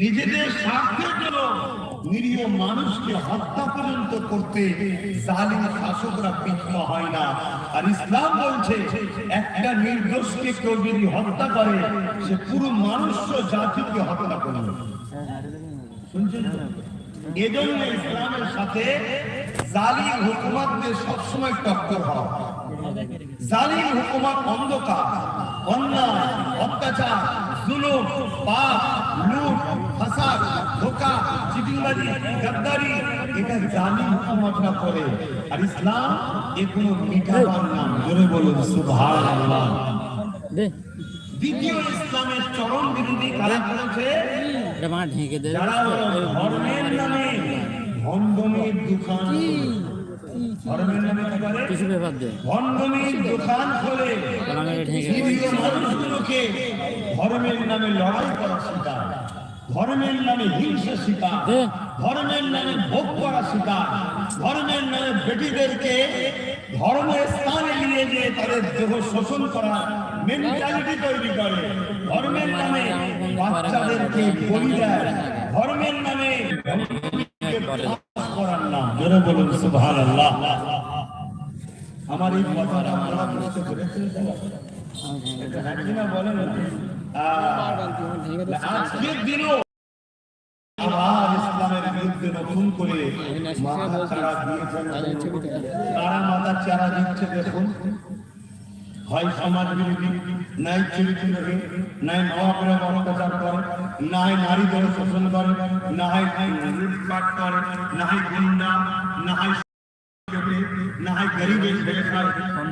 নিজেদের স্বার্থের জন্য নিরীহ মানুষকে হত্যা পর্যন্ত করতে জালিম শাসকরা পিছপা হয় না। আর ইসলাম বলছে, একটা নির্দোষকে কেউ যদি হত্যা করে, সে পুরো মানুষ জাতিকে হত্যা করবে। শুনছেন এজন্য ইসলামের সাথে জালিম হুকুমাতদের সবসময় টক্কর হয়। জালিম হুকুমত অন্ধকার। অন্যায় অত্যাচার জুলুম পাপ লুট ফাসাদ ধোকা চিটিংবাজি গাদ্দারি এটা জালিম হুকুমতরা করে। আর ইসলাম এ কোনো মিঠাবার নাম। জোরে বলুন সুবহানাল্লাহ। দ্বিতীয় ইসলামের চরম বিরোধী কারা করেছে? যারা ধর্মের নামে ভণ্ডমের দোকান ধর্মের নামে কি করে কিছু ব্যাপার দে। ভণ্ডমের দোকান খোলে মানুষগুলোকে ধর্মের নামে লড়াই করা শেখায় ধর্মের নামে হিংসা শিকার। ধর্মের নামে ভোগ করা শিকার। ধর্মের নামে বেটিদেরকে ধর্ম স্থানে নিয়ে যেয়ে তাদের দেহ শোষণ করা মেন্টালিটি তৈরি করে। ধর্মের নামে বাচ্চাদেরকে বলি দেয়। ধর্মের নামে করার নাম। জোরে বলুন, সুবহানাল্লাহ। আমার এই কথাটা আপনারা বলেন আজকের দিনও তারা মাথা চারা দিচ্ছে দেখুন। হয় সমাজ বিরোধী, নাই চরিত্র নাই নবাবের অত্যাচার করে, নাই নারীদের শোষণ করে, নাই লুটপাট করে, নাই গুন্ডা, নাই নাই গরিবের